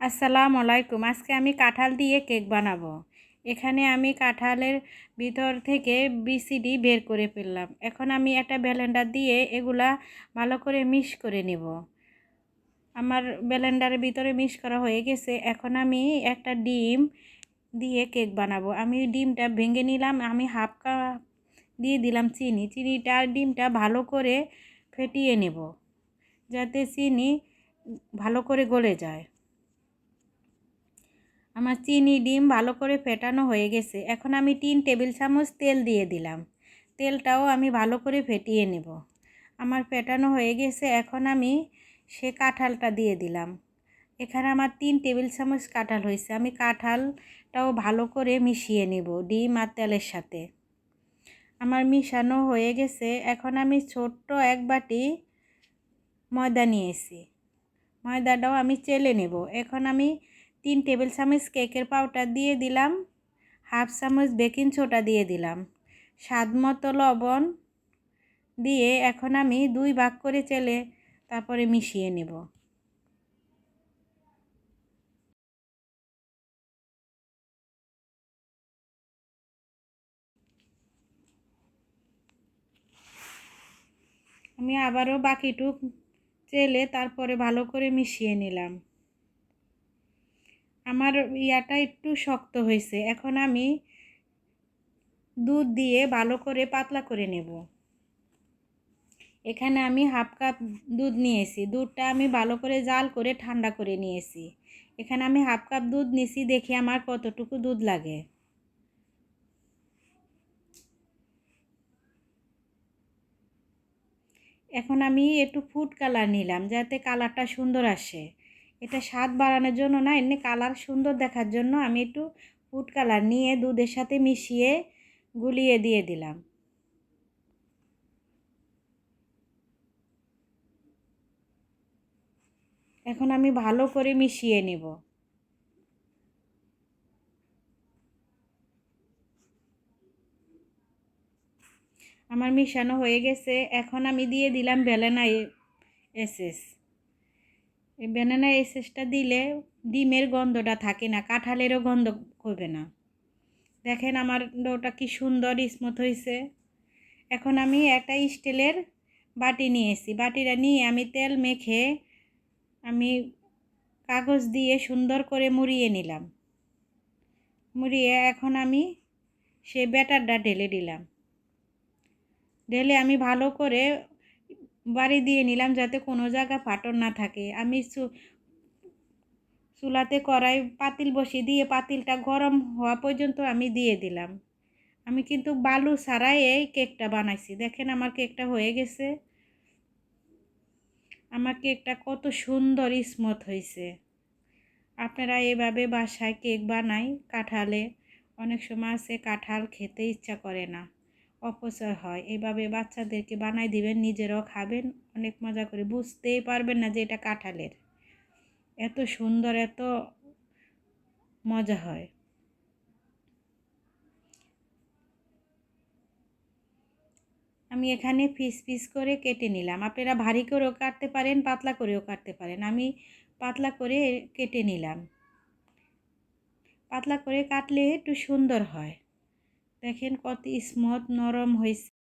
আসসালামু আলাইকুম। আজকে আমি কাঁঠাল দিয়ে কেক বানাবো। এখানে আমি কাঁঠালের ভিতর থেকে বিসিডি বের করে ফেললাম। এখন আমি একটা ব্লেন্ডার দিয়ে এগুলা ভালো করে মিক্স করে নেব। আমার ব্যালেন্ডারের ভিতরে মিক্স করা হয়ে গেছে। এখন আমি একটা ডিম দিয়ে কেক বানাবো। আমি ডিমটা ভেঙে নিলাম। আমি হাফ কাপ দিয়ে দিলাম চিনি। চিনিটা ডিমটা ভালো করে ফেটিয়ে নেব। যাতে চিনি ভালো করে গলে যায়। আমার চিনি ডিম ভালো করে ফেটানো হয়ে গেছে। এখন আমি তিন টেবিল চামচ তেল দিয়ে দিলাম। তেলটাও আমি ভালো করে ফেটিয়ে নেব। আমার ফেটানো হয়ে গেছে, এখন আমি সে কাঁঠালটা দিয়ে দিলাম। এখানে আমার তিন টেবিল চামচ কাঁঠাল হয়েছে। আমি কাঁঠালটাও ভালো করে মিশিয়ে নেব ডিম আর তেলের সাথে। আমার মিশানো হয়ে গেছে। এখন আমি ছোট্ট এক বাটি ময়দা নিয়েছি। ময়দাটাও আমি চেলে নেব। এখন আমি তিন টেবিল চামচ কেকের পাউডার দিয়ে দিলাম, হাফ চামচ বেকিং সোডা দিয়ে দিলাম, স্বাদ মতো লবণ দিয়ে এখন আমি দুই ভাগ করে চেলে তারপরে মিশিয়ে নেব। আমি আবারও বাকিটুক চেলে তারপরে ভালো করে মিশিয়ে নিলাম। আমার ইয়াটা একটু শক্ত হয়েছে। এখন আমি দুধ দিয়ে ভালো করে পাতলা করে নেব। এখানে আমি হাফ কাপ দুধ নিয়েছি। দুধটা আমি ভালো করে জাল করে ঠান্ডা করে নিয়েছি। এখানে আমি হাফ কাপ দুধ নিছি, দেখি আমার কতটুকু দুধ লাগে। এখন আমি একটু ফুড কালার নিলাম, যাতে কালারটা সুন্দর আসে। এটা স্বাদ বাড়ানোর জন্য না, এমনি কালার সুন্দর দেখার জন্য আমি একটু ফুড কালার নিয়ে দুধের সাথে মিশিয়ে গুলিয়ে দিয়ে দিলাম। এখন আমি ভালো করে মিশিয়ে নেব। আমার মিশানো হয়ে গেছে, এখন আমি দিয়ে দিলাম বেলেনা এসেস। এই ব্যানানা এসেসটা দিলে ডিমের গন্ধটা থাকে না, কাঁঠালেরও গন্ধ করবে না। দেখেন আমার ডোটা কি সুন্দর স্মুথ হয়েছে এখন আমি একটা স্টিলের বাটি নিয়েছি, বাটিটা নিয়ে আমি তেল মেখে আমি কাগজ দিয়ে সুন্দর করে মুড়িয়ে নিলাম। মুড়িয়ে এখন আমি সেই ব্যাটারটা ঢেলে দিলাম। ঢেলে আমি ভালো করে বাড়ি দিয়ে নিলাম যাতে কোনো জায়গা ফাটন না থাকে। আমি চুলাতে কড়াই পাতিল বসিয়ে দিয়ে পাতিলটা গরম হওয়া পর্যন্ত আমি দিয়ে দিলাম। আমি কিন্তু বালু ছাড়াই এই কেকটা বানাইছি। দেখেন আমার কেকটা হয়ে গেছে। আমার কেকটা কত সুন্দর স্মুথ হয়েছে আপনারা এভাবে বাসায় কেক বানাই, কাঁঠালে। অনেক সময় আছে কাঁঠাল খেতে ইচ্ছা করে না। অপচয় হয়। এভাবে বাচ্চাদেরকে বানাই দিবেন, নিজেরাও খাবেন, অনেক মজা করে। বুঝতেই পারবেন না যে এটা কাঁঠালের। এত সুন্দর, এত মজা হয়। আমি এখানে পিস পিস করে কেটে নিলাম। আপনারা ভারী করেও কাটতে পারেন, পাতলা করেও কাটতে পারেন। আমি পাতলা করে কেটে নিলাম। পাতলা করে কাটলে একটু সুন্দর হয়। দেখেন কত স্মুথ নরম হয়েছে।